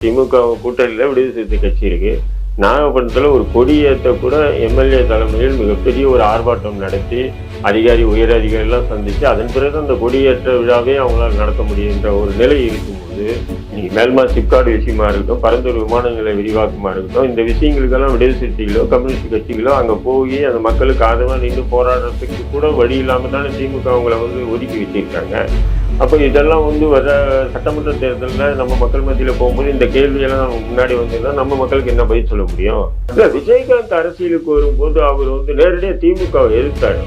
திமுக கூட்டணியில் விடுதலை சிறுத்தை கட்சி இருக்கு. நாகப்பட்டினத்தில் ஒரு கொடியேற்ற கூட எம்எல்ஏ தலைமையில் மிகப்பெரிய ஒரு ஆர்ப்பாட்டம் நடத்தி அதிகாரி உயர் அதிகாரிலாம் சந்தித்து அதன் பிறகு அந்த கொடியேற்ற விழாவே அவங்களால் நடத்த முடியுன்ற ஒரு நிலை இருக்கும்போது இன்னைக்கு மேல்மா சிப்காடு விஷயமா இருக்கட்டும் பரந்தூர் விமான நிலைய இருக்கட்டும் இந்த விஷயங்களுக்கெல்லாம் விடுதலை சிறுத்தைகளோ கம்யூனிஸ்ட் கட்சிகளோ அங்கே போய் அந்த மக்களுக்கு ஆதரவாக நின்று போராடுறதுக்கு கூட வழி இல்லாமல் தானே திமுக அவங்கள வந்து ஒதுக்கி வச்சிருக்காங்க. அப்போ இதெல்லாம் வந்து வர சட்டமன்ற தேர்தலில் நம்ம மக்கள் மத்தியில் போகும்போது இந்த கேள்வியெல்லாம் நம்ம முன்னாடி வந்ததுன்னா நம்ம மக்களுக்கு என்ன பதில் சொல்ல முடியும்? இல்லை விஜயகாந்த் அரசியலுக்கு வரும்போது அவர் வந்து நேரடியாக திமுகவை எதிர்த்தார்.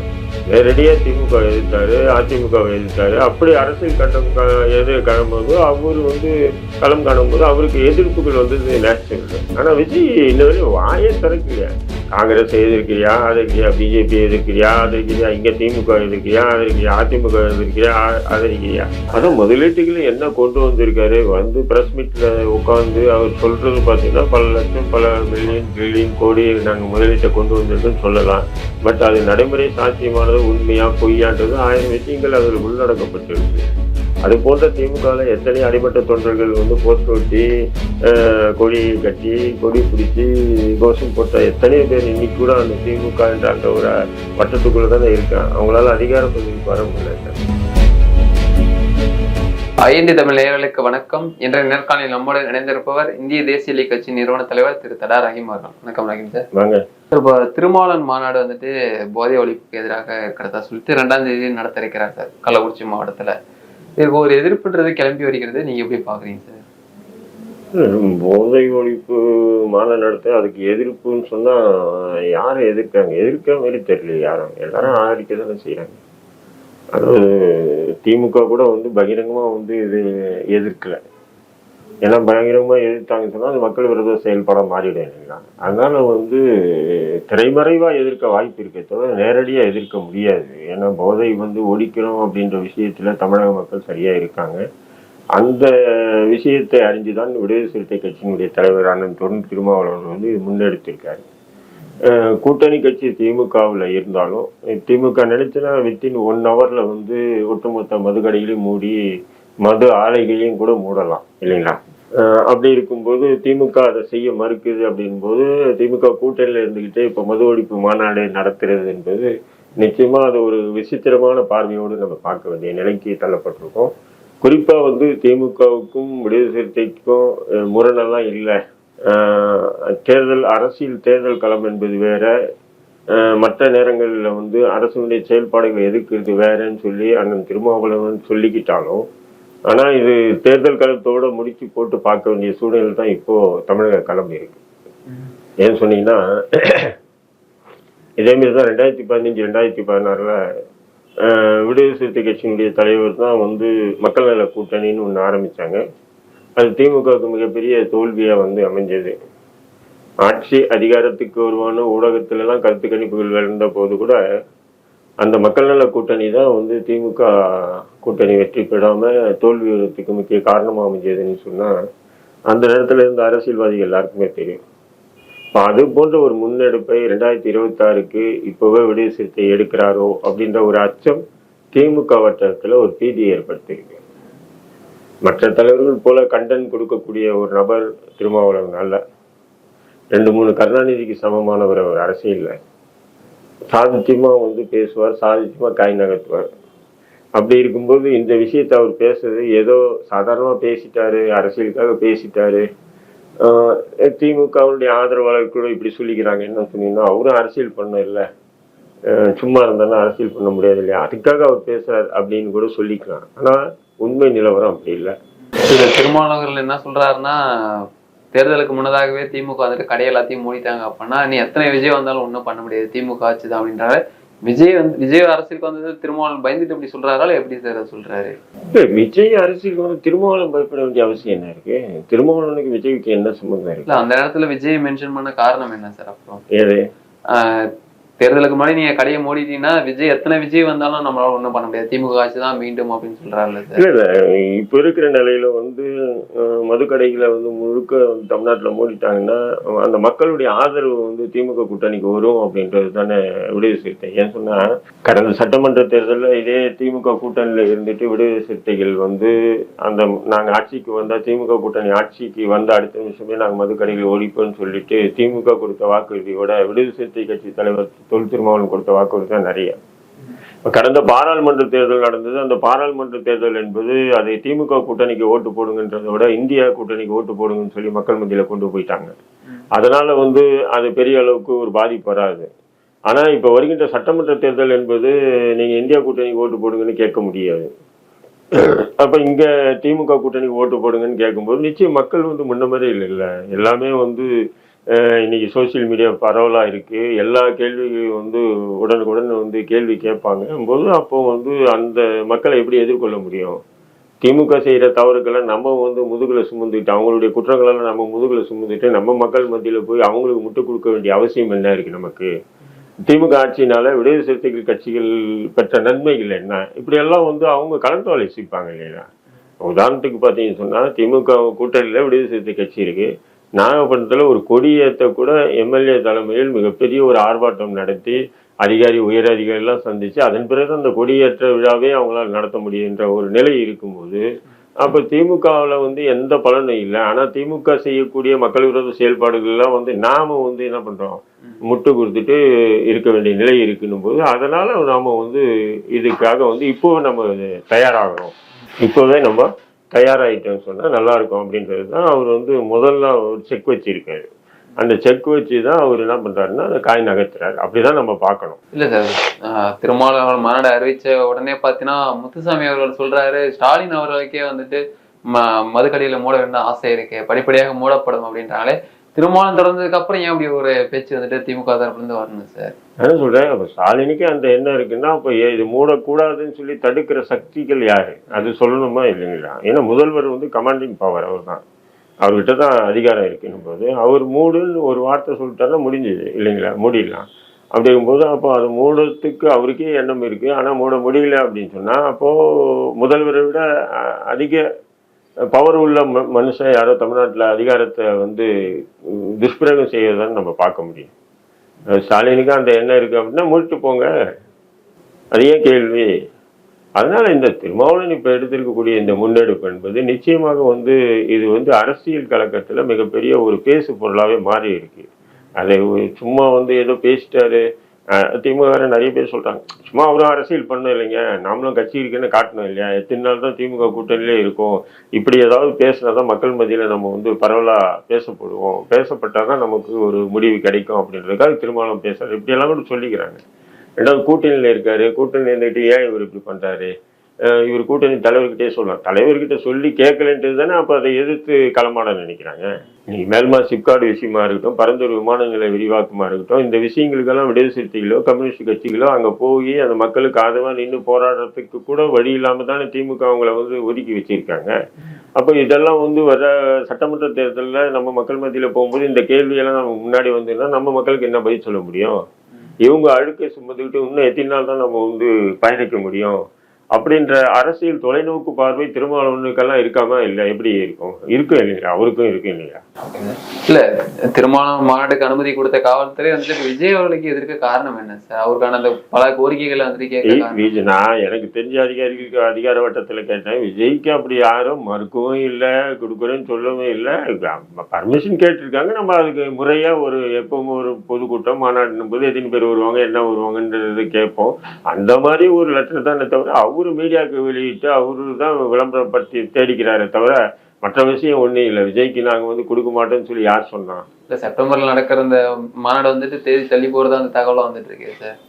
நேரடியாக திமுக எதிர்த்தாரு அதிமுகவை எதிர்த்தாரு. அப்படி அரசியல் கட்டம் க- எது கிளம்பும்போது அவர் வந்து களம் காணும்போது அவருக்கு எதிர்ப்புகள் வந்தது நேச்சுரல் ஆனால் விஜய் இன்ன வரையும் வாயே திறக்கலையா காங்கிரஸ் எதிர்க்கிறியா? ஆதரிக்கிறியா பிஜேபி எதிர்க்கிறியா? ஆதரிக்கிறியா இங்கே திமுக எதிர்க்கிறியா? ஆதரிக்கிறியா அதிமுக எதிர்க்கிறியா? அதை ஆதரிக்கிறியா அதான் முதலீட்டுகள் என்ன கொண்டு வந்திருக்காரு? வந்து பிரஸ் மீட்டில் உட்காந்து அவர் சொல்கிறது பார்த்தீங்கன்னா பல லட்சம் பல மில்லியன் ட்ரில்லியன் கோடி நாங்கள் முதலீட்டை கொண்டு வந்திருக்குன்னு சொல்லலாம். பட் அது நடைமுறை சாத்தியமானது உண்மையாக பொய்யான்றது ஆயிரம் விஷயங்கள் அதில் உள்ளடக்கப்பட்டிருக்கு. அது போன்ற திமுகவில் எத்தனை அடிமட்ட தொண்டர்கள் வந்து போஸ்ட் ஒட்டி கொடி கட்டி கொடி பிடிச்சி கோஷம் போட்ட எத்தனையோ பேர் இன்னைக்கு கூட அந்த திமுக என்ற அந்த ஒரு வட்டத்துக்குள்ள தானே இருக்கான் அவங்களால அதிகார பதவிக்கு வர முடியல ஐஎன்டி தமிழ் நேயர்களுக்கு வணக்கம். என்ற நேர்காணலில் நம்முடன் இணைந்திருப்பவர் இந்திய தேசிய லீக் கட்சி நிறுவன தலைவர் திரு தடா ரஹீம் அவர்கள். வணக்கம் ரஹீம் சார். வாங்க. இப்போ திருமாவளவன் மாநாடு வந்துட்டு போதை ஒழிப்புக்கு எதிராக இருக்கிறதா சொல்லிட்டு ரெண்டாம் தேதி நடத்த இருக்கிறார் சார். கள்ளக்குறிச்சி மாவட்டத்துல. ஒரு எதிர்ப்புன்றது கிளம்பி வருகிறது. நீங்க எப்படி பாக்குறீங்க சார்? போதை ஒழிப்பு மாலை நடத்த அதுக்கு எதிர்ப்புன்னு சொன்னா யாரும் எதிர்க்காங்க எதிர்க்கிற மாதிரி தெரியல யாரும். எல்லாரும் ஆதரிக்க தானே செய்யறாங்க அதாவது திமுக கூட வந்து பகிரங்கமா வந்து இது எதிர்க்கல. ஏன்னா பயங்கரமாக எதிர்த்தாங்க சொன்னால் அது மக்கள் விரோத செயல்பட மாறிடும் இல்லைங்களா? அதனால் வந்து திரைமறைவாக எதிர்க்க வாய்ப்பு இருக்கே தவிர நேரடியாக எதிர்க்க முடியாது. ஏன்னா போதை வந்து ஒழிக்கணும் அப்படின்ற விஷயத்தில் தமிழக மக்கள் சரியாக இருக்காங்க. அந்த விஷயத்தை அறிஞ்சு தான் விடுதலை சிறுத்தை கட்சியினுடைய தலைவர் அண்ணன் தொன் திருமாவளவன் வந்து முன்னெடுத்திருக்காரு. கூட்டணி கட்சி திமுகவில் இருந்தாலும் திமுக நினைச்சுன்னா வித்தின் ஒன் ஹவரில் வந்து ஒட்டுமொத்த மதுக்கடைகளையும் மூடி மது ஆலைகளையும் கூட மூடலாம் இல்லைங்களா? அப்படி இருக்கும்போது திமுக அதை செய்ய மறுக்குது அப்படின்போது திமுக கூட்டணியில் இருந்துக்கிட்டே இப்போ மது ஒழிப்பு மாநாடு நடத்துறது என்பது நிச்சயமாக அது ஒரு விசித்திரமான பார்வையோடு நம்ம பார்க்க வேண்டிய நிலைக்கு தள்ளப்பட்டிருக்கோம். குறிப்பாக வந்து திமுகவுக்கும் விடுதலை சிறுத்தைக்கும் முரணெல்லாம் இல்லை. தேர்தல் அரசியல் தேர்தல் களம் என்பது வேற. மற்ற நேரங்களில் வந்து அரசுடைய செயல்பாடுகளை எதிர்க்கிறது வேறன்னு சொல்லி அண்ணன் திருமாவளவன் சொல்லிக்கிட்டாலும் ஆனா இது தேர்தல் காலத்தோடு முடிச்சு போட்டு பார்க்க வேண்டிய சூழ்நிலை தான் இப்போ தமிழக கிளம்பி இருக்கு. ஏன்னு சொன்னீங்கன்னா இதே தான் ரெண்டாயிரத்தி பதினஞ்சு ரெண்டாயிரத்தி பதினாறுல விடுதலை சிறுத்தை கட்சியினுடைய தலைவர் தான் வந்து மக்கள் நல கூட்டணின்னு ஒன்று ஆரம்பித்தாங்க அது திமுகவுக்கு மிகப்பெரிய தோல்வியாக வந்து அமைஞ்சது. ஆட்சி அதிகாரத்துக்கு வருவான ஊடகத்திலலாம் கருத்து கணிப்புகள் விழுந்த போது கூட அந்த மக்கள் நல கூட்டணி தான் வந்து திமுக கூட்டணி வெற்றி பெறாம தோல்வி முக்கிய காரணமாக அமைஞ்சதுன்னு சொன்னா அந்த நேரத்துல இருந்த அரசியல்வாதிகள் எல்லாருக்குமே தெரியும். இப்போ அது போன்ற ஒரு முன்னெடுப்பை ரெண்டாயிரத்தி இருபத்தி ஆறுக்கு இப்பவே விடுதலை சிறுத்தை எடுக்கிறாரோ அப்படின்ற ஒரு அச்சம் திமுக வட்டத்தில் ஒரு பீதியை ஏற்படுத்தியிருக்கு. மற்ற தலைவர்கள் போல கண்டன் கொடுக்கக்கூடிய ஒரு நபர் திருமாவளவன் அல்ல. ரெண்டு மூணு கருணாநிதிக்கு சமமானவர் அவர் இல்லை சாதித்தியமாக வந்து பேசுவார் சாதித்தியமாக காய் நகர்த்துவார். அப்படி இருக்கும்போது இந்த விஷயத்தை அவர் பேசுறது ஏதோ சாதாரணமாக பேசிட்டாரு அரசியலுக்காக பேசிட்டாரு. திமுகவுடைய ஆதரவாளர் கூட இப்படி சொல்லிக்கிறாங்க. என்ன சொன்னீங்கன்னா அவரும் அரசியல் பண்ண இல்லை. சும்மா இருந்தாலும் அரசியல் பண்ண முடியாது இல்லையா? அதுக்காக அவர் பேசுறாரு அப்படின்னு கூட சொல்லிக்கலாம். ஆனால் உண்மை நிலவரம் அப்படி இல்லை. இதுல திருமாவளவர்கள் என்ன சொல்றாருன்னா தேர்தலுக்கு முன்னதாகவே திமுக வந்துட்டு கடை எல்லாத்தையும் மூடிட்டாங்க அப்படின்னா நீ எத்தனை விஜய் வந்தாலும் ஒன்றும் பண்ண முடியாது. திமுக ஆட்சி தான் அப்படின்றாரு. விஜய் வந்து விஜய் அரசியலுக்கு வந்தது திருமாவளவன் பயந்துட்டு இப்படி சொல்றாரா எப்படி சார் சொல்றாரு? விஜய் அரசியலுக்கு வந்து திருமாவளவன் பயப்பட வேண்டிய அவசியம் என்ன இருக்கு? திருமாவளவனுக்கு விஜய்க்கு என்ன சம்பந்தம் இருக்கு? அந்த நேரத்துல விஜய் மென்ஷன் பண்ண காரணம் என்ன சார் அப்புறம்? தேர்தலுக்கு முன்னாடி நீங்க கடையை மூடிட்டீங்கன்னா விஜய் எத்தனை விஜய் வந்தாலும் நம்மளால ஒன்றும் பண்ண முடியாது. திமுக ஆட்சி தான் மீண்டும் அப்படின்னு சொல்றாருல்ல சார். இல்ல இல்ல. இப்ப இருக்கிற நிலையில வந்து மதுக்கடைகளை வந்து முழுக்க தமிழ்நாட்டில் தமிழ்நாட்டுல மூடிட்டாங்கன்னா அந்த மக்களுடைய ஆதரவு வந்து திமுக கூட்டணிக்கு வரும் அப்படின்றது தானே விடுதலை சிறுத்தை. ஏன் சொன்னா கடந்த சட்டமன்ற தேர்தலில் இதே திமுக கூட்டணியில இருந்துட்டு விடுதலை சிறுத்தைகள் வந்து அந்த நாங்க ஆட்சிக்கு வந்தா திமுக கூட்டணி ஆட்சிக்கு வந்த அடுத்த நிமிஷமே நாங்க மதுக்கடைகள் ஒழிப்போம்னு சொல்லிட்டு திமுக கொடுத்த வாக்குறுதியோட விடுதலை சிறுத்தை கட்சி தலைவர் தொல் திருமாவளவன் கொடுத்த வாக்குறுதி தான் நிறைய. கடந்த பாராளுமன்ற தேர்தல் நடந்தது. அந்த பாராளுமன்ற தேர்தல் என்பது அதை திமுக கூட்டணிக்கு ஓட்டு போடுங்கன்றதை விட இந்தியா கூட்டணிக்கு ஓட்டு போடுங்கன்னு சொல்லி மக்கள் மத்தியில் கொண்டு போயிட்டாங்க. அதனால வந்து அது பெரிய அளவுக்கு ஒரு பாதிப்பு வராது. ஆனால் இப்போ வருகின்ற சட்டமன்ற தேர்தல் என்பது நீங்கள் இந்தியா கூட்டணிக்கு ஓட்டு போடுங்கன்னு கேட்க முடியாது. அப்போ இங்கே திமுக கூட்டணிக்கு ஓட்டு போடுங்கன்னு கேட்கும்போது நிச்சயம் மக்கள் வந்து முன்ன மாதிரி இல்லைல்ல எல்லாமே வந்து இன்றைக்கி இன்னைக்கு சோசியல் மீடியா பரவலாக இருக்கு. எல்லா கேள்வியும் வந்து உடனுக்குடன் வந்து கேள்வி கேட்பாங்க. போது அப்போ வந்து அந்த மக்களை எப்படி எதிர்கொள்ள முடியும்? திமுக செய்கிற தவறுகளை நம்ம வந்து முதுகில் சுமந்துக்கிட்டு அவங்களுடைய குற்றங்களெல்லாம் நம்ம முதுகில் சுமந்துட்டு நம்ம மக்கள் மத்தியில் போய் அவங்களுக்கு முட்டு கொடுக்க வேண்டிய அவசியம் என்ன இருக்குது நமக்கு? திமுக ஆட்சியினால விடுதலை சிறுத்தைகள் கட்சிகள் பெற்ற நன்மைகள் என்ன? இப்படியெல்லாம் வந்து அவங்க கலந்து ஆலோசிப்பாங்க இல்லையா? உதாரணத்துக்கு பார்த்தீங்கன்னு சொன்னால் திமுக கூட்டணியில் விடுதலை சிறுத்தை கட்சி இருக்குது நாகப்பட்டினத்துல ஒரு கொடியேற்ற கூட எம்எல்ஏ தலைமையில் மிகப்பெரிய ஒரு ஆர்ப்பாட்டம் நடத்தி அதிகாரி உயர் அதிகாரி எல்லாம் சந்திச்சு அதன் பிறகு அந்த கொடியேற்ற விழாவே அவங்களால நடத்த முடியுன்ற ஒரு நிலை இருக்கும்போது அப்ப திமுகவுல வந்து எந்த பலனும் இல்லை. ஆனா திமுக செய்யக்கூடிய மக்கள் விரோத செயல்பாடுகள்லாம் வந்து நாம வந்து என்ன பண்றோம்? முட்டு கொடுத்துட்டு இருக்க வேண்டிய நிலை இருக்குன்னும் போது அதனால நாம வந்து இதுக்காக வந்து இப்போ நம்ம தயாராகிறோம். இப்போவே நம்ம தயாராகிட்டோம்னு சொன்னால் நல்லா இருக்கும் அப்படின்றது தான் அவர் வந்து முதல்ல ஒரு செக் வச்சுருக்காரு. அந்த செக் வச்சு தான் அவர் என்ன பண்றாருன்னா அந்த காய் நகர்த்துறாரு. அப்படிதான் நம்ம பார்க்கணும். இல்ல சார் ஆஹ் திருமாவளவன் மாநாடு அறிவிச்ச உடனே பாத்தீங்கன்னா முத்துசாமி அவர்கள் சொல்றாரு ஸ்டாலின் அவர்களுக்கே வந்துட்டு ம மதுக்கடையில மூட வேண்டிய ஆசை இருக்கு படிப்படியாக மூடப்படும் அப்படின்றாலே திருமணம் திறந்ததுக்கு அப்புறம் ஏன் அப்படி ஒரு பேச்சு வந்துட்டு திமுக தரப்புலேருந்து வரணும் சார்? என்ன சொல்றேன் அப்ப ஸ்டாலினுக்கு அந்த என்ன இருக்குன்னா அப்ப ஏ- இது மூடக்கூடாதுன்னு சொல்லி தடுக்கிற சக்திகள் யாரு? அது சொல்லணுமா இல்லைங்களா? ஏன்னா முதல்வர் வந்து கமாண்டிங் பவர் அவர் தான் அவர்கிட்ட தான் அதிகாரம் இருக்குன்னும் போது அவர் மூடுன்னு ஒரு வார்த்தை சொல்லிட்டாருன்னா முடிஞ்சுது இல்லைங்களா? மூடிடலாம் அப்படிங்கும்போது அப்போ அது மூடத்துக்கு அவருக்கே எண்ணம் இருக்குது ஆனால் மூட முடியல அப்படின்னு சொன்னால் அப்போது முதல்வரை விட அதிக பவர் உள்ள ம- மனுஷன் யாரோ தமிழ்நாட்டில் அதிகாரத்தை வந்து துஷ்பிரயோகம் செய்யறதான்னு நம்ம பார்க்க முடியும். ஸ்டாலினுக்கு அந்த எண்ணம் இருக்கு அப்படின்னா மூடிட்டு போங்க. அது ஏன் கேள்வி? அதனால இந்த திருமாவளவன் இப்போ எடுத்திருக்கக்கூடிய இந்த முன்னெடுப்பு என்பது நிச்சயமாக வந்து இது வந்து அரசியல் கழகத்தில் மிகப்பெரிய ஒரு பேசு பொருளாகவே மாறி இருக்கு அதை சும்மா வந்து ஏதோ பேசிட்டாரு திமுக நிறைய பேர் சொல்றாங்க சும்மா அவரும் அரசியல் பண்ண இல்லைங்க. நாமளும் கட்சி இருக்குன்னு காட்டணும் இல்லையா? எத்தனை நாள் தான் திமுக கூட்டணியிலே இருக்கும். இப்படி ஏதாவது பேசினாதான் மக்கள் மத்தியில் நம்ம வந்து பரவலாக பேசப்படுவோம். பேசப்பட்டாதான் நமக்கு ஒரு முடிவு கிடைக்கும் அப்படின்றதுக்காக திருமணம் பேசுறாரு. இப்படி எல்லாம் கூட சொல்லிக்கிறாங்க. ரெண்டாவது கூட்டணியில் இருக்காரு. கூட்டணி இருந்துட்டு ஏன் இவர் இப்படி பண்ணுறாரு இவர் கூட்டணி தலைவர்கிட்டே சொல்லலாம். தலைவர்கிட்ட சொல்லி கேட்கலன்றது தானே அப்போ அதை எதிர்த்து களமாட நினைக்கிறாங்க. இன்னைக்கு மேல்மா சிப்காடு விஷயமா இருக்கட்டும் பரந்தூர் விமான நிலைய விரிவாக்கமா இருக்கட்டும் இந்த விஷயங்களுக்கெல்லாம் விடுதலை சிறுத்தைகளோ கம்யூனிஸ்ட் கட்சிகளோ அங்க போய் அந்த மக்களுக்கு ஆதரவா நின்று போராடுறதுக்கு கூட வழி இல்லாம தானே திமுக அவங்கள வந்து ஒதுக்கி வச்சிருக்காங்க. அப்போ இதெல்லாம் வந்து வர சட்டமன்ற தேர்தலில் நம்ம மக்கள் மத்தியில போகும்போது இந்த கேள்வியெல்லாம் நம்ம முன்னாடி வந்ததுன்னா நம்ம மக்களுக்கு என்ன பதில் சொல்ல முடியும்? இவங்க அழுக்கை சுமந்துக்கிட்டு இன்னும் எத்தனை நாள் தான் நம்ம வந்து பயணிக்க முடியும்? அப்படின்ற அரசியல் தொலைநோக்கு பார்வை திருமாவளவனுக்கெல்லாம் இருக்காம இல்லை எப்படி இருக்கும்? இருக்கும் இல்லையா? அவருக்கும் இருக்கு இல்லையா? இல்ல திருமாவளவன் மாநாட்டுக்கு அனுமதி கொடுத்த காவல்துறை வந்துட்டு விஜய் அவர்களுக்கு எதிர்க்க காரணம் என்ன சார்? அவருக்கான அந்த பல கோரிக்கைகளை வந்துட்டு நான் எனக்கு தெரிஞ்ச அதிகாரிகளுக்கு அதிகார வட்டத்துல கேட்டேன். விஜய்க்கு அப்படி யாரும் மறுக்கவும் இல்லை கொடுக்குறேன்னு சொல்லவும் இல்லை. பர்மிஷன் கேட்டிருக்காங்க. நம்ம அதுக்கு முறையா ஒரு எப்பவும் ஒரு பொதுக்கூட்டம் மாநாடுனும் போது எத்தனை பேர் வருவாங்க என்ன வருவாங்கன்றது கேட்போம். அந்த மாதிரி ஒரு லெட்டர் தானே தவிர அவரு மீடியாவுக்கு வெளியிட்டு அவரு தான் விளம்பரப்படுத்தி தேடிக்கிறாரே தவிர மற்ற விஷயம் ஒன்றும் இல்லை. விஜய்க்கு நாங்கள் வந்து கொடுக்க மாட்டோம்னு சொல்லி யார் சொன்னா? இல்ல செப்டம்பர்ல நடக்கிற இந்த மாநாடு வந்துட்டு தேதி தள்ளி போறதா அந்த தகவலாம் வந்துட்டு இருக்கு சார்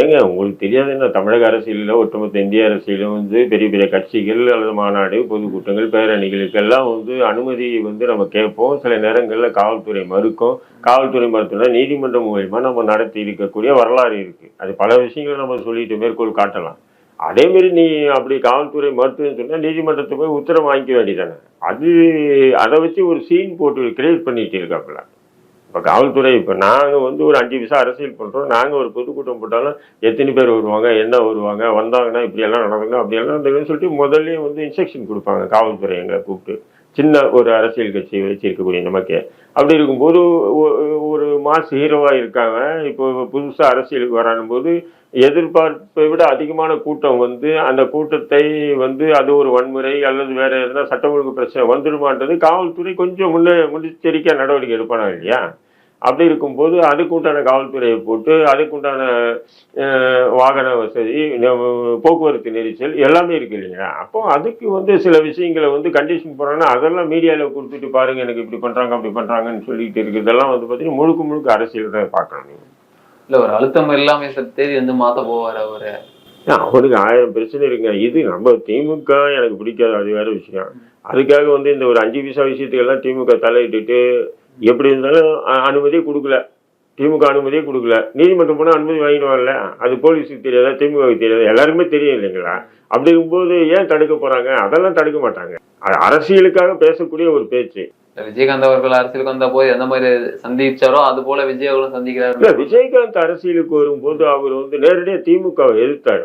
ஏங்க உங்களுக்கு தெரியாது என்ன? தமிழக அரசியலில் ஒட்டுமொத்த இந்திய அரசியலும் வந்து பெரிய பெரிய கட்சிகள் அல்லது மாநாடு பொதுக்கூட்டங்கள் பேரணிகளுக்கெல்லாம் வந்து அனுமதி வந்து நம்ம கேட்போம். சில நேரங்களில் காவல்துறை மறுக்கும். காவல்துறை மறுத்துனா நீதிமன்றம் மூலியமா நம்ம நடத்தி இருக்கக்கூடிய வரலாறு இருக்கு. அது பல விஷயங்களை நம்ம சொல்லிட்டு மேற்கோள் காட்டலாம். அதேமாரி நீ அப்படி காவல்துறை மறுத்துன்னு சொன்னால் நீதிமன்றத்தை போய் உத்தரவு வாங்கிக்க வேண்டியதானே? அது அதை வச்சு ஒரு சீன் போட்டு கிரியேட் பண்ணிட்டு இருக்காப்புல இப்போ காவல்துறை இப்போ நாங்கள் வந்து ஒரு அஞ்சு விசா அரசியல் பண்ணுறோம் நாங்கள் ஒரு பொதுக்கூட்டம் போட்டாலும் எத்தனை பேர் வருவாங்க என்ன வருவாங்க வந்தாங்கன்னா இப்படியெல்லாம் நடக்குங்க அப்படியெல்லாம் நடக்குதுன்னு சொல்லிட்டு முதல்லயே வந்து இன்ஸ்ட்ரக்ஷன் கொடுப்பாங்க காவல்துறை எங்களை கூப்பிட்டு. சின்ன ஒரு அரசியல் கட்சி வச்சிருக்கக்கூடிய நமக்கு. அப்படி இருக்கும்போது ஒரு மாஸ் ஹீரோவாக இருக்காங்க. இப்போ புதுசாக அரசியலுக்கு வரானும் போது எதிர்பார்ப்பை விட அதிகமான கூட்டம் வந்து அந்த கூட்டத்தை வந்து அது ஒரு வன்முறை அல்லது வேற எதுனா சட்டம் ஒழுங்கு பிரச்சனை வந்துடுமான்றது காவல்துறை கொஞ்சம் முன்னே முன்னெச்சரிக்கையாக நடவடிக்கை எடுப்பானா இல்லையா? அப்படி இருக்கும்போது அதுக்குண்டான காவல்துறையை போட்டு அதுக்குண்டான வாகன வசதி போக்குவரத்து நெரிசல் எல்லாமே இருக்கு இல்லையா? அப்போ அதுக்கு வந்து சில விஷயங்களை வந்து கண்டிஷன் போடுறாங்கன்னா அதெல்லாம் மீடியாவில் கொடுத்துட்டு பாருங்க எனக்கு இப்படி பண்றாங்க அப்படி பண்றாங்கன்னு சொல்லிட்டு இருக்கு இதெல்லாம் வந்து பார்த்தீங்கன்னா முழுக்க முழுக்க அரசியல் தான் பார்க்கணும் நீங்க. இல்ல ஒரு அழுத்தம் இல்லாம சார் தேதி வந்து மாத்த போவார் அவரு. ஏன், அவருக்கு ஆயிரம் பிரச்சனை இருக்குங்க. இது நம்ம திமுக எனக்கு பிடிக்காது அது வேற விஷயம். அதுக்காக வந்து இந்த ஒரு அஞ்சு விசா விஷயத்துக்கெல்லாம் திமுக தலையிட்டுட்டு எப்படி இருந்தாலும் அனுமதியே கொடுக்கல. திமுக அனுமதியே கொடுக்கல. நீதிமன்றம் போனால் அனுமதி வாங்கிட்டு வரல. அது போலீஸுக்கு தெரியாதா திமுகவுக்கு தெரியாதா? எல்லாருக்குமே தெரியும் இல்லைங்களா? அப்படி இருக்கும்போது ஏன் தடுக்க போறாங்க? அதெல்லாம் தடுக்க மாட்டாங்க. அது அரசியலுக்காக பேசக்கூடிய ஒரு பேச்சு. விஜயகாந்த் அவர்கள் அரசியலுக்கு வந்த போது எந்த மாதிரி சந்திச்சாரோ அது போல விஜய் அவர்களும் சந்திக்கிறாரு. விஜயகாந்த் அரசியலுக்கு வரும்போது அவர் வந்து நேரடியா திமுகவை எதிர்த்தாரு.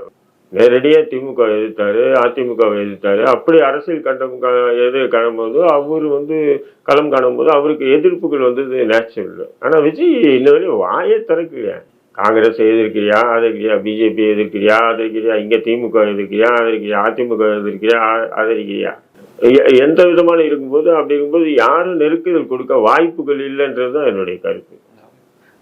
நேரடியாக திமுக எதிர்த்தார் எதிர்த்தாரு அதிமுகவை எதிர்த்தாரு. அப்படி அரசியல் கண்டம் க- எது காணும்போது அவர் வந்து களம் காணும்போது அவருக்கு எதிர்ப்புகள் வந்தது நேச்சுரல் ஆனால் விஜய் இன்ன வரையும் வாயே திறக்கலையா. காங்கிரஸ் எதிர்க்கிறியா ஆதரிக்கிறியா பிஜேபி எதிர்க்கிறியா ஆதரிக்கிறியா இங்கே திமுக எதிர்க்கிறியா ஆதரிக்கிறியா அதிமுக எதிர்க்கிறியா ஆ- ஆதரிக்கிறியா? எ- எந்த விதமான இருக்கும்போது அப்படி இருக்கும்போது யாரும் நெருக்குதல் கொடுக்க வாய்ப்புகள் இல்லைன்றது தான் என்னுடைய கருத்து.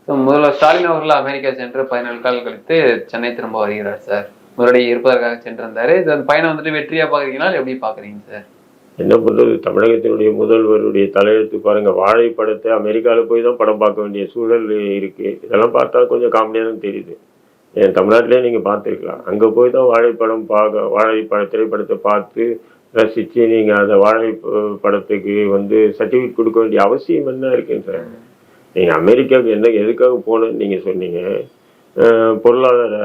முதல்வர் ஸ்டாலின் அவர்கள் அமெரிக்கா சென்று பதினேழு கால் கழித்து சென்னை திரும்ப வருகிறார் சார். மறுபடியும் இருப்பதற்காக சென்றிருந்தாரு. இது அந்த பயணம் வந்துட்டு வெற்றியா பாக்குறீங்களா எப்படி பாக்குறீங்க சார்? என்ன பண்றது தமிழகத்தினுடைய முதல்வருடைய தலையெழுத்து பாருங்க. வாழை படத்தை அமெரிக்காவில் போய் தான் படம் பார்க்க வேண்டிய சூழல் இருக்கு. இதெல்லாம் பார்த்தா கொஞ்சம் காமெடியாக தான் தெரியுது. என் தமிழ்நாட்டிலே நீங்க பார்த்துருக்கலாம். அங்க போய் தான் வாழைப்படம் பார்க்க வாழை பட திரைப்படத்தை பார்த்து ரசிச்சு நீங்க அந்த வாழை படத்துக்கு வந்து சர்டிஃபிகேட் கொடுக்க வேண்டிய அவசியம் என்ன இருக்குன்ற நீங்க அமெரிக்காவுக்கு என்ன எதுக்காக போகணும்னு நீங்க சொன்னீங்க? பொருளாதார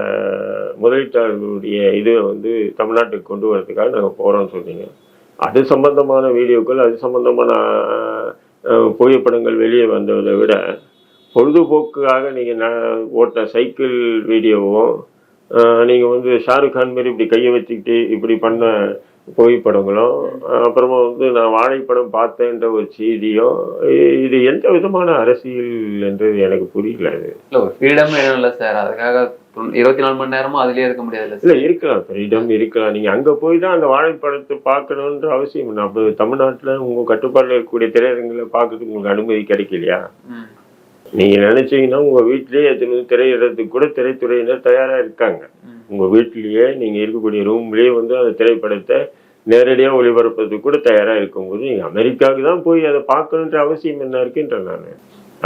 முதலீட்டாளர்களுடைய இதை வந்து தமிழ்நாட்டுக்கு கொண்டு வரதுக்காக நாங்கள் போறோம்னு சொன்னீங்க அது சம்பந்தமான வீடியோக்கள் அது சம்பந்தமான புகைப்படங்கள் வெளியே வந்ததை விட பொழுதுபோக்குக்காக நீங்கள் நான் ஓட்ட சைக்கிள் வீடியோவும் நீங்கள் வந்து ஷாருக் கான் மாதிரி இப்படி கையை வச்சுக்கிட்டு இப்படி பண்ண புகைப்படங்களும் அப்புறமா வந்து நான் வாழைப்படம் பார்த்தேன்ற ஒரு செய்தியும் இது எந்த விதமான அரசியல் என்று எனக்கு புரியல அது. இல்ல ஒரு ஃப்ரீடம் இல்ல சார். அதுக்காக இருபத்தி நாலு மணி நேரமும் அதுலயே இருக்க முடியாதுல்ல இல்ல இருக்கலாம் ஃப்ரீடம் இருக்கலாம். நீங்க அங்க போய் தான் அந்த வாழைப்படத்தை பார்க்கணுன்ற அவசியம் அப்போ தமிழ்நாட்டுல உங்க கட்டுப்பாடுல இருக்கக்கூடிய திரையரங்களை பார்க்கறதுக்கு உங்களுக்கு அனுமதி கிடைக்கலையா. நீங்க நினைச்சீங்கன்னா உங்க வீட்டிலேயே எத்தனை திரையிடறதுக்கு கூட திரைத்துறையினர் தயாரா இருக்காங்க. உங்கள் உங்க வீட்டிலேயே இருக்கக்கூடிய ரூம்லேயே வந்து அந்த திரைப்படத்தை நேரடியாக ஒளிபரப்புறதுக்கு கூட தயாராக இருக்கும்போது நீங்கள் அமெரிக்காவுக்கு தான் போய் அதை பார்க்கணுன்ற அவசியம் என்ன இருக்குன்ற நான்.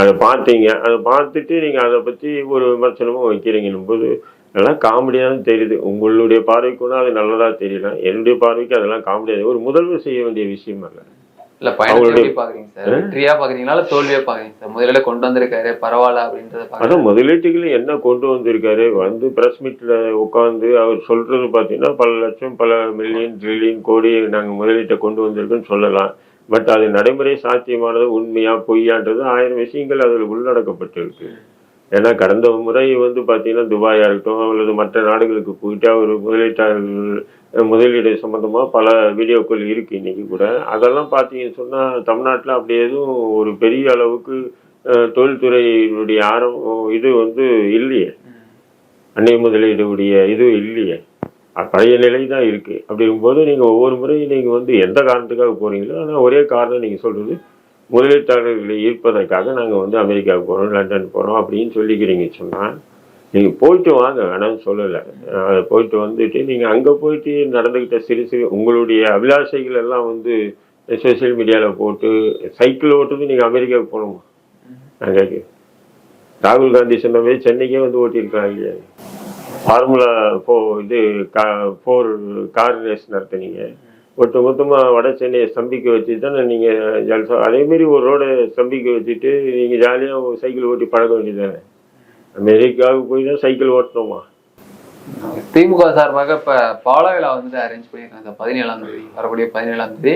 அதை பார்த்தீங்க. அதை பார்த்துட்டு நீங்கள் அதை பற்றி ஒரு விமர்சனமும் வைக்கிறீங்கன்னும் போது அதெல்லாம் காமெடியாக தான் தெரியுது. உங்களுடைய பார்வைக்கு கூட அது நல்லதாக தெரியல. என்னுடைய பார்வைக்கு அதெல்லாம் காமெடியாக ஒரு முதல்வர் செய்ய வேண்டிய விஷயம் அல்ல. இல்ல எப்படி பாக்குறீங்க சார். வெற்றியா பாக்குறீங்களா தோல்வியா பாக்குறீங்க சார். முதல்ல கொண்டு வந்திருக்காரு பரவாயில்ல அப்படின்றத அதான் முதலீட்டுகள் என்ன கொண்டு வந்திருக்காரு? வந்து பிரஸ் மீட்ல உட்காந்து அவர் சொல்றது பாத்தீங்கன்னா பல லட்சம் பல மில்லியன் ட்ரில்லியன் கோடி நாங்க முதலீட்டை கொண்டு வந்திருக்கோம்னு சொல்லலாம். பட் அது நடைமுறை சாத்தியமானது உண்மையா பொய்யான்றது ஆயிரம் விஷயங்கள் அதில் உள்ளடக்கப்பட்டிருக்கு. ஏன்னா கடந்த முறை வந்து பாத்தீங்கன்னா துபாயா இருக்கட்டும் அல்லது மற்ற நாடுகளுக்கு போயிட்டு அவர் முதலீட்டாளர்கள் முதலீடு சம்மந்தமாக பல வீடியோக்கள் இருக்குது இன்றைக்கி கூட. அதெல்லாம் பார்த்தீங்கன்னு சொன்னால் தமிழ்நாட்டில் அப்படி எதுவும் ஒரு பெரிய அளவுக்கு தொழில்துறையினுடைய ஆரம் இது வந்து இல்லையே. அன்னை முதலீடுடைய இது இல்லையே. பழைய நிலை தான் இருக்குது அப்படிங்கும்போது நீங்கள் ஒவ்வொரு முறையும் நீங்கள் வந்து எந்த காரணத்துக்காக போகிறீங்களோ ஆனால் ஒரே காரணம் நீங்கள் சொல்கிறது முதலீட்டாளர்களை ஈர்ப்பதற்காக நாங்கள் வந்து அமெரிக்காவுக்கு போகிறோம் லண்டன் போகிறோம் அப்படின்னு சொல்லிக்கிறீங்க சொன்னால் நீங்கள் போயிட்டு வாங்க வேணாம்னு சொல்லலை. போயிட்டு வந்துட்டு நீங்கள் அங்கே போயிட்டு நடந்துக்கிட்ட சிறு சிறு உங்களுடைய அபிலாஷைகள் எல்லாம் வந்து சோசியல் மீடியாவில் போட்டு சைக்கிள் ஓட்டுறது நீங்கள் அமெரிக்காவுக்கு போகணுமா? அங்கே ராகுல் காந்தி சொன்னவே சென்னைக்கே வந்து ஓட்டியிருக்காங்க ஃபார்முலா ஃபோ இது கா ஃபோர் கார் ரேஸ் நடத்துனீங்க. ஒட்டு மொத்தமாக வட சென்னையை ஸ்தம்பிக்க வச்சு தானே நீங்கள் ஜல்சா அதேமாரி ஒரு ரோடை ஸ்தம்பிக்க வச்சுட்டு நீங்கள் ஜாலியாக சைக்கிள் ஓட்டி பழக வேண்டியது தானே? அமெரிக்காவுக்கு போய் தான் சைக்கிள் ஓட்டணுமா திமுக சார்பாக இப்ப பால விழா வந்து அரேஞ்ச் பண்ணியிருக்காங்க. பதினேழாம் தேதி வரக்கூடிய பதினேழாம் தேதி.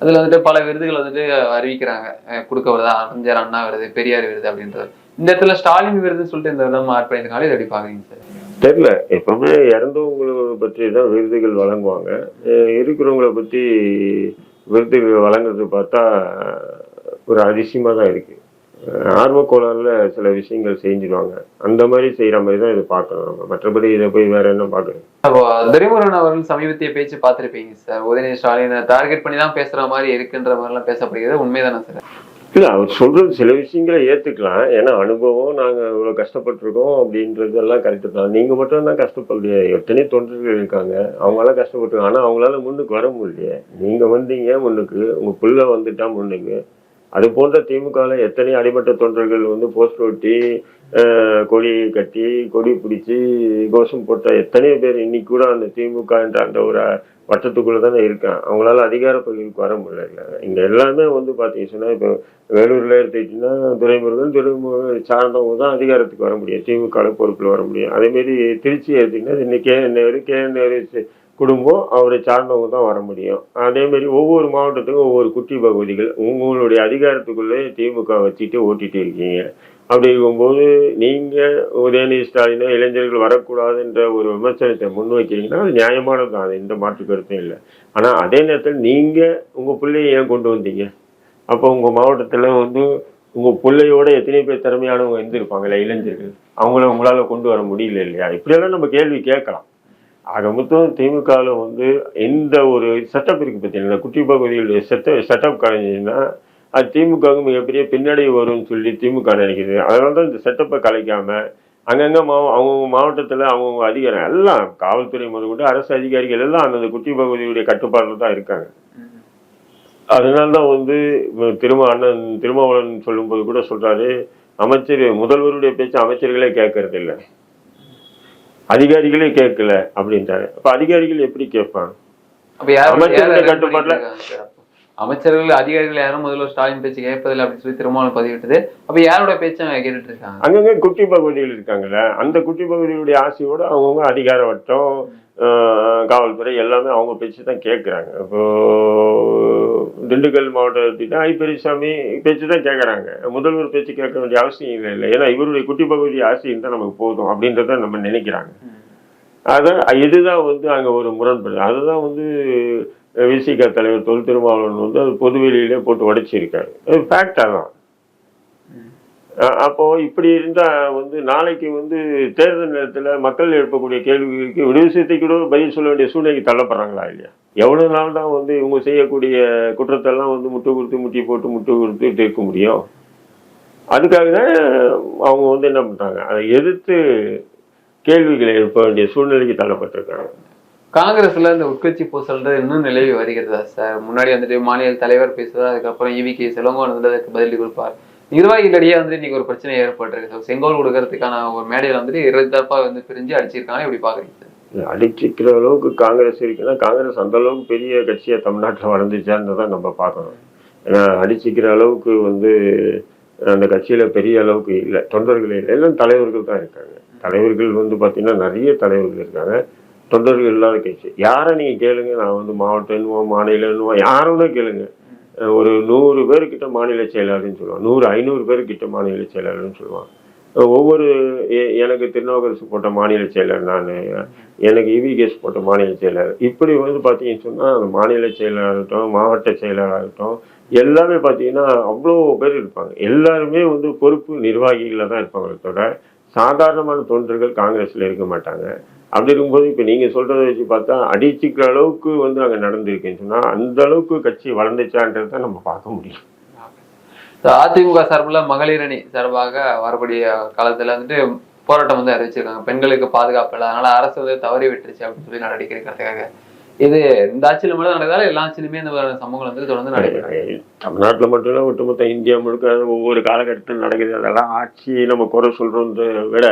அதுல வந்துட்டு பல விருதுகள் வந்துட்டு அறிவிக்கிறாங்க. கொடுக்க வருதா? அறிஞர் அண்ணா விருது பெரியார் விருது அப்படின்றது இந்த இடத்துல ஸ்டாலின் விருதுன்னு சொல்லிட்டு இந்த விதம் மார்க் பண்ணியிருக்காங்க இதை எப்படி பாக்குறீங்க சார்? தெரியல. எப்பவுமே இறந்தவங்களை பற்றி தான் விருதுகள் வழங்குவாங்க. இருக்கிறவங்கள பற்றி விருதுகள் வழங்குறது பார்த்தா ஒரு அதிசயமாக தான் இருக்கு. அஹ் ஆர்வக்கோளாறுல சில விஷயங்கள் செஞ்சிடுவாங்க அந்த மாதிரி செய்யற மாதிரி தான் இதை பார்க்கணும் நம்ம. மற்றபடி இதை போய் வேற என்ன பார்க்கணும் அப்போ துரைமுருகன் அவர்கள் சமீபத்திய பேச்சு பார்த்திருப்பீங்க சார். உதயநிதி ஸ்டாலின் டார்கெட் பண்ணி தான் பேசுற மாதிரி இருக்குன்ற மாதிரி எல்லாம் பேசப்படுகிறது. உண்மைதானே சார்? இல்ல அவர் சொல்றது சில விஷயங்களை ஏத்துக்கலாம். ஏன்னா அனுபவம் நாங்க இவ்வளவு கஷ்டப்பட்டிருக்கோம் அப்படின்றதெல்லாம் கரெக்டு தான். நீங்க மட்டும் தான் கஷ்டப்படலையே. எத்தனை தொண்டர்கள் இருக்காங்க. அவங்க எல்லாம் கஷ்டப்பட்டு ஆனா அவங்களால முன்னுக்கு வர முடியலையே. நீங்க வந்தீங்க முன்னுக்கு. உங்க புள்ள வந்துட்டா முன்னுக்கு. அது போன்ற திமுகவில் எத்தனை அடிமட்ட தொண்டர்கள் வந்து போஸ்ட் ஒட்டி கொடி கட்டி கொடி பிடிச்சி கோஷம் போட்ட எத்தனையோ பேர் இன்னைக்கு கூட அந்த திமுக என்ற அந்த ஒரு வட்டத்துக்குள்ள தானே இருக்கான் அவங்களால அதிகார பகுதிக்கு வர முடியல இங்கே எல்லாமே வந்து பார்த்தீங்கன்னா இப்போ வேலூரில் எடுத்துக்கிட்டீங்கன்னா துரைமுருகன் துறைமுருகன் சார்ந்தவங்க தான் அதிகாரத்துக்கு வர முடியும். திமுக பொறுப்பில் வர முடியும். அதேமாரி திருச்சி எடுத்திங்கன்னா இன்னைக்கு K N Nehru K N Nehru குடும்பம் அவரை சார்ந்தவங்க தான் வர முடியும். அதேமாரி ஒவ்வொரு மாவட்டத்துக்கும் ஒவ்வொரு குட்டி பகுதிகள் உங்களுடைய அதிகாரத்துக்குள்ளே திமுக வச்சுட்டு ஓட்டிட்டு இருக்கீங்க. அப்படி இருக்கும்போது நீங்கள் உதயநிதி ஸ்டாலினோ இளைஞர்கள் வரக்கூடாதுன்ற ஒரு விமர்சனத்தை முன்வைக்கிறீங்கன்னா அது நியாயமானது தான். அது எந்த மாற்று கருத்தும் இல்லை. ஆனால் அதே நேரத்தில் நீங்கள் உங்கள் பிள்ளைய ஏன் கொண்டு வந்தீங்க? அப்போ உங்கள் மாவட்டத்தில் வந்து உங்கள் பிள்ளையோட எத்தனை பேர் திறமையானவங்க இருந்திருப்பாங்களே இளைஞர்கள். அவங்கள உங்களால் கொண்டு வர முடியல இல்லையா? இப்படியெல்லாம் நம்ம கேள்வி கேட்கலாம். ஆக மொத்தம் திமுகவில் வந்து எந்த ஒரு செட்டப் இருக்குது பார்த்தீங்கன்னா குட்டி பகுதியுடைய செட்ட செட்டப் கலைஞ்சுன்னா அது திமுகவுக்கு மிகப்பெரிய பின்னடைவு வரும்னு சொல்லி திமுக நினைக்கிது. அதனால தான் இந்த செட்டப்பை கலைக்காமல் அங்கங்கே மாவ அவங்கவுங்க மாவட்டத்தில் அவங்கவுங்க அதிகாரம் எல்லாம் காவல்துறை முதற்கொண்டு அரசு அதிகாரிகள் எல்லாம் அந்தந்த குட்டி பகுதியுடைய கட்டுப்பாட்டில் தான் இருக்காங்க. அதனால தான் வந்து திரும்ப அண்ணன் திருமாவளவன் சொல்லும்போது கூட சொல்கிறாரு அமைச்சர் முதல்வருடைய பேச்சு அமைச்சர்களே கேட்கறது அதிகாரிகளே கேட்கல அப்படின்றாரு. அப்ப அதிகாரிகள் எப்படி கேட்பாங்க? அமைச்சர்கள் அதிகாரிகள் யாரும் முதல்ல ஸ்டாலின் பேச்சு கேட்பதில்லை அப்படின்னு சொல்லி திருமாவளவன் பதிவிட்டது. அப்ப யாரோட பேச்சும் கேட்டுட்டு இருக்காங்க? அங்கங்க குட்டி பகுதிகள் இருக்காங்கல்ல அந்த குட்டி பகுதியுடைய ஆசையோட அவங்கவுங்க அதிகார வட்டம் காவல்துறை எல்லாமே அவங்க பேச்சு தான் கேட்குறாங்க இப்போ திண்டுக்கல் மாவட்டத்திட்ட ஐ பெரியசாமி பேச்சு தான் கேட்குறாங்க முதல்வர் பேச்சு கேட்க வேண்டிய அவசியம் இல்லை இல்லை. ஏன்னா இவருடைய குட்டி பகுதி ஆசையும் தான் நமக்கு போதும் அப்படின்றத நம்ம நினைக்கிறாங்க. அதான் இதுதான் வந்து அங்கே ஒரு முரண்படுது அதுதான் வந்து விசிக தலைவர் தொல் திருமாவளவன் வந்து அது பொதுவெளியிலே போட்டு உடைச்சிருக்காரு. அது ஃபேக்ட் தான். அப்போது அப்போ இப்படி இருந்தா வந்து நாளைக்கு வந்து தேர்தல் நேரத்தில் மக்கள் எழுப்பக்கூடிய கேள்விகளுக்கு விடுவிசத்தை கூட பதில் சொல்ல வேண்டிய சூழ்நிலைக்கு தள்ளப்படுறாங்களா இல்லையா? எவ்வளவு நாள் தான் வந்து இவங்க செய்யக்கூடிய குற்றத்தெல்லாம் வந்து முட்டு கொடுத்து முட்டி போட்டு முட்டு கொடுத்து தீர்க்க முடியும்? அதுக்காக தான் அவங்க வந்து என்ன பண்றாங்க? அதை எதிர்த்து கேள்விகளை எழுப்ப வேண்டிய சூழ்நிலைக்கு தள்ளப்பட்டிருக்காங்க. காங்கிரஸ்ல இந்த உட்கட்சி பூசல்ன்றது இன்னும் நிலவி வருகிறதா சார். முன்னாடி வந்துட்டு மாநில தலைவர் பேசுவார் அதுக்கப்புறம் இவி கே செலவங்கன் வந்து அதுக்கு பதில் கொடுப்பார். நிர்வாகிகளிடையே வந்து இன்னைக்கு ஒரு பிரச்சனை ஏற்பட்டிருக்கு. சார் செங்கோல் கொடுக்கறதுக்கான ஒரு மேடையில வந்துட்டு இருதரப்பா வந்து பிரிஞ்சு அடிச்சிருக்காங்க. எப்படி பாக்குறீங்க அடிச்சிக்கிற அளவுக்கு காங்கிரஸ் இருக்குன்னா காங்கிரஸ் அந்த அளவுக்கு பெரிய கட்சியா தமிழ்நாட்டில் வளர்ந்துச்சான்னு தான் நம்ம பார்க்கணும். ஏன்னா அடிச்சிக்கிற அளவுக்கு வந்து அந்த கட்சியில பெரிய அளவுக்கு இல்லை தொண்டர்கள் இல்லை. எல்லாம் தலைவர்கள் தான் இருக்காங்க. தலைவர்கள் வந்து பார்த்தீங்கன்னா நிறைய தலைவர்கள் இருக்காங்க. தொண்டர்கள் இல்லாத கட்சி. யாரை நீங்க கேளுங்க? நான் வந்து மாவட்டம் என்னுவோம் மாநிலம் என்னுவோம் யாரோட கேளுங்க? ஒரு நூறு பேர்கிட்ட மாநில செயலாளர்னு சொல்லுவான் நூறு ஐநூறு பேர்கிட்ட மாநில செயலாளர்னு சொல்லுவான் ஒவ்வொரு எனக்கு திருநாவுக்கரசு போட்ட மாநில செயலர் நான் எனக்கு இவிகேஸ் போட்ட மாநில செயலர். இப்படி வந்து பார்த்தீங்கன்னு சொன்னால் அந்த மாநில செயலராகட்டும் மாவட்ட செயலராகட்டும் எல்லாமே பார்த்தீங்கன்னா அவ்வளோ பேர் இருப்பாங்க. எல்லாருமே வந்து பொறுப்பு நிர்வாகிகளில் தான் இருப்பாங்க தவிர சாதாரணமான தொண்டர்கள் காங்கிரஸில் இருக்க மாட்டாங்க. அப்படி இருக்கும்போது இப்போ நீங்கள் சொல்கிறத வச்சு பார்த்தா அடிச்சுக்கிற அளவுக்கு வந்து அங்கே நடந்திருக்குன்னு சொன்னால் அந்த அளவுக்கு கட்சி வளர்ந்துச்சான்றதை நம்ம பார்க்க முடியும். அதிமுக சார்பில் மகளிர் அணி சார்பாக வரக்கூடிய காலத்துல வந்துட்டு போராட்டம் வந்து அறிவிச்சிருக்காங்க. பெண்களுக்கு பாதுகாப்பு இல்லை. அதனால அரசு வந்து தவறி விட்டுருச்சு அப்படின்னு சொல்லி நடவடிக்கை எடுக்கிறதுக்காக இது இந்த ஆட்சியில மட்டும் நடக்குதால எல்லா ஆட்சியிலுமே இந்த சம்பவங்கள் வந்து தொடர்ந்து நடைபெறும். தமிழ்நாட்டில் மட்டும் இல்லை ஒட்டுமொத்த இந்தியா முழுக்க ஒவ்வொரு காலகட்டத்தில் நடக்குது. அதெல்லாம் ஆட்சி நம்ம குறை சொல்கிறத விட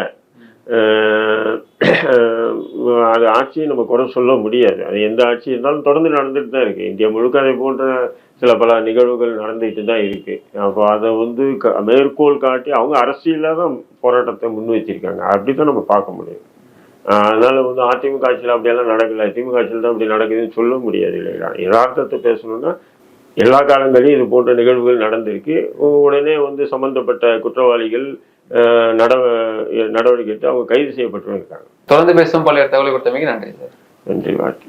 அது ஆட்சியை நம்ம குறை சொல்ல முடியாது. அது எந்த ஆட்சி இருந்தாலும் தொடர்ந்து நடந்துட்டு தான் இருக்குது இந்தியா முழுக்க அதை போன்ற சில பல நிகழ்வுகள் நடந்துட்டு தான் இருக்குது அப்போ அதை வந்து க- மேற்கோள் காட்டி அவங்க அரசியலாக தான் போராட்டத்தை முன் வச்சிருக்காங்க. அப்படி தான் நம்ம பார்க்க முடியும். அதனால் வந்து அதிமுக ஆட்சியில் அப்படியெல்லாம் நடக்கலை. திமுக ஆட்சியில் தான் அப்படி நடக்குதுன்னு சொல்ல முடியாது. இல்லைங்களா யதார்த்தத்தை பேசணும்னா எல்லா காலங்களிலும் இது போன்ற நிகழ்வுகள் நடந்திருக்கு. உடனே வந்து சம்பந்தப்பட்ட குற்றவாளிகள் அஹ், நட நடவடிக்கை எடுத்து அவங்க கைது செய்யப்பட்டு இருக்காங்க. தொடர்ந்து பேசும் பல்வேறு தகவலை கொடுத்தமைக்கு நன்றி சார். நன்றி வாழ்க்கை